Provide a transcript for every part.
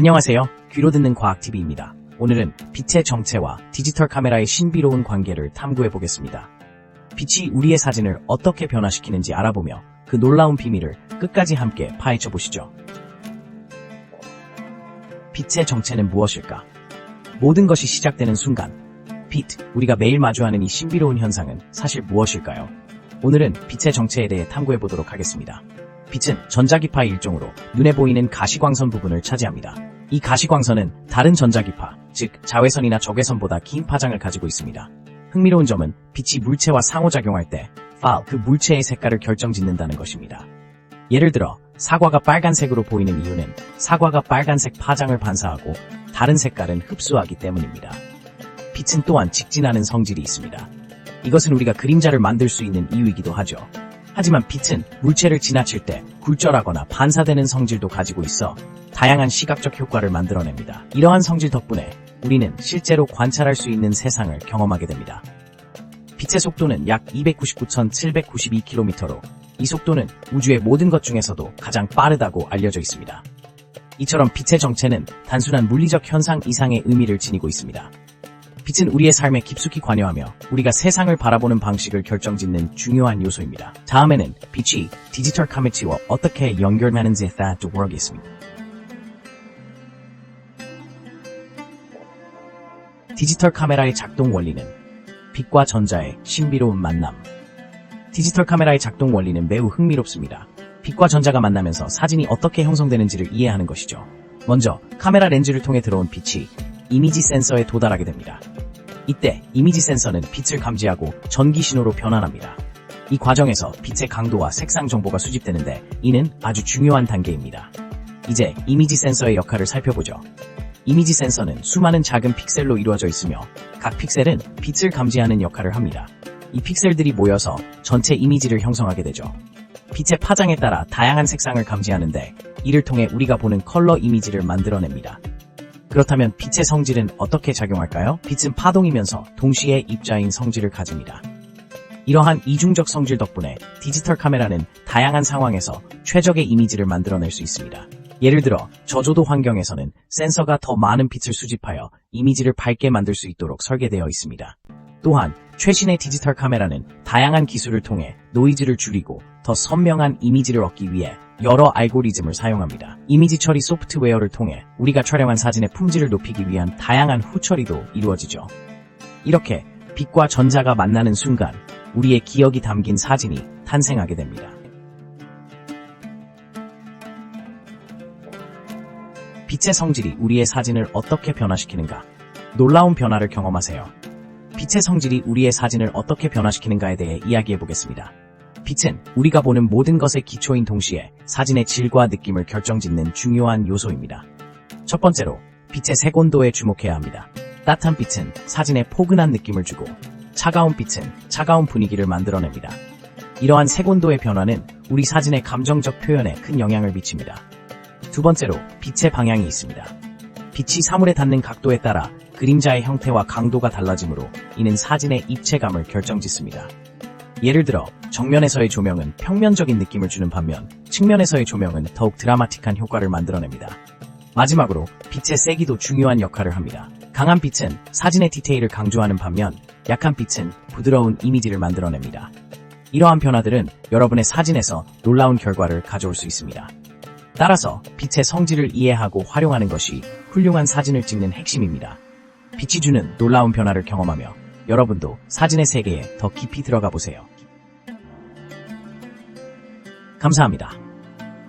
안녕하세요. 귀로 듣는 과학TV입니다. 오늘은 빛의 정체와 디지털 카메라의 신비로운 관계를 탐구해 보겠습니다. 빛이 우리의 사진을 어떻게 변화시키는지 알아보며 그 놀라운 비밀을 끝까지 함께 파헤쳐 보시죠. 빛의 정체는 무엇일까? 모든 것이 시작되는 순간, 빛, 우리가 매일 마주하는 이 신비로운 현상은 사실 무엇일까요? 오늘은 빛의 정체에 대해 탐구해 보도록 하겠습니다. 빛은 전자기파의 일종으로 눈에 보이는 가시광선 부분을 차지합니다. 이 가시광선은 다른 전자기파, 즉 자외선이나 적외선보다 긴 파장을 가지고 있습니다. 흥미로운 점은 빛이 물체와 상호작용할 때, 파, 그 물체의 색깔을 결정짓는다는 것입니다. 예를 들어 사과가 빨간색으로 보이는 이유는 사과가 빨간색 파장을 반사하고 다른 색깔은 흡수하기 때문입니다. 빛은 또한 직진하는 성질이 있습니다. 이것은 우리가 그림자를 만들 수 있는 이유이기도 하죠. 하지만 빛은 물체를 지나칠 때 굴절하거나 반사되는 성질도 가지고 있어 다양한 시각적 효과를 만들어냅니다. 이러한 성질 덕분에 우리는 실제로 관찰할 수 있는 세상을 경험하게 됩니다. 빛의 속도는 약 299,792km로 이 속도는 우주의 모든 것 중에서도 가장 빠르다고 알려져 있습니다. 이처럼 빛의 정체는 단순한 물리적 현상 이상의 의미를 지니고 있습니다. 빛은 우리의 삶에 깊숙이 관여하며 우리가 세상을 바라보는 방식을 결정짓는 중요한 요소입니다. 다음에는 빛이 디지털 카메라와 어떻게 연결되는지에 대해 보겠습니다. 디지털 카메라의 작동 원리는 빛과 전자의 신비로운 만남. 디지털 카메라의 작동 원리는 매우 흥미롭습니다. 빛과 전자가 만나면서 사진이 어떻게 형성되는지를 이해하는 것이죠. 먼저 카메라 렌즈를 통해 들어온 빛이 이미지 센서에 도달하게 됩니다. 이때 이미지 센서는 빛을 감지하고 전기 신호로 변환합니다. 이 과정에서 빛의 강도와 색상 정보가 수집되는데 이는 아주 중요한 단계입니다. 이제 이미지 센서의 역할을 살펴보죠. 이미지 센서는 수많은 작은 픽셀로 이루어져 있으며 각 픽셀은 빛을 감지하는 역할을 합니다. 이 픽셀들이 모여서 전체 이미지를 형성하게 되죠. 빛의 파장에 따라 다양한 색상을 감지하는데 이를 통해 우리가 보는 컬러 이미지를 만들어냅니다. 그렇다면 빛의 성질은 어떻게 작용할까요? 빛은 파동이면서 동시에 입자인 성질을 가집니다. 이러한 이중적 성질 덕분에 디지털 카메라는 다양한 상황에서 최적의 이미지를 만들어낼 수 있습니다. 예를 들어 저조도 환경에서는 센서가 더 많은 빛을 수집하여 이미지를 밝게 만들 수 있도록 설계되어 있습니다. 또한 최신의 디지털 카메라는 다양한 기술을 통해 노이즈를 줄이고 더 선명한 이미지를 얻기 위해 여러 알고리즘을 사용합니다. 이미지 처리 소프트웨어를 통해 우리가 촬영한 사진의 품질을 높이기 위한 다양한 후처리도 이루어지죠. 이렇게 빛과 전자가 만나는 순간 우리의 기억이 담긴 사진이 탄생하게 됩니다. 빛의 성질이 우리의 사진을 어떻게 변화시키는가? 놀라운 변화를 경험하세요. 빛의 성질이 우리의 사진을 어떻게 변화시키는가에 대해 이야기해 보겠습니다. 빛은 우리가 보는 모든 것의 기초인 동시에 사진의 질과 느낌을 결정짓는 중요한 요소입니다. 첫 번째로 빛의 색온도에 주목해야 합니다. 따뜻한 빛은 사진에 포근한 느낌을 주고 차가운 빛은 차가운 분위기를 만들어냅니다. 이러한 색온도의 변화는 우리 사진의 감정적 표현에 큰 영향을 미칩니다. 두 번째로 빛의 방향이 있습니다. 빛이 사물에 닿는 각도에 따라 그림자의 형태와 강도가 달라지므로 이는 사진의 입체감을 결정짓습니다. 예를 들어 정면에서의 조명은 평면적인 느낌을 주는 반면 측면에서의 조명은 더욱 드라마틱한 효과를 만들어냅니다. 마지막으로 빛의 세기도 중요한 역할을 합니다. 강한 빛은 사진의 디테일을 강조하는 반면 약한 빛은 부드러운 이미지를 만들어냅니다. 이러한 변화들은 여러분의 사진에서 놀라운 결과를 가져올 수 있습니다. 따라서 빛의 성질을 이해하고 활용하는 것이 훌륭한 사진을 찍는 핵심입니다. 빛이 주는 놀라운 변화를 경험하며 여러분도 사진의 세계에 더 깊이 들어가 보세요. 감사합니다.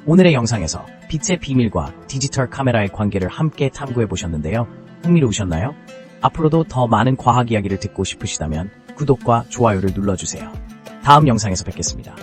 오늘의 영상에서 빛의 비밀과 디지털 카메라의 관계를 함께 탐구해 보셨는데요. 흥미로우셨나요? 앞으로도 더 많은 과학 이야기를 듣고 싶으시다면 구독과 좋아요를 눌러주세요. 다음 영상에서 뵙겠습니다.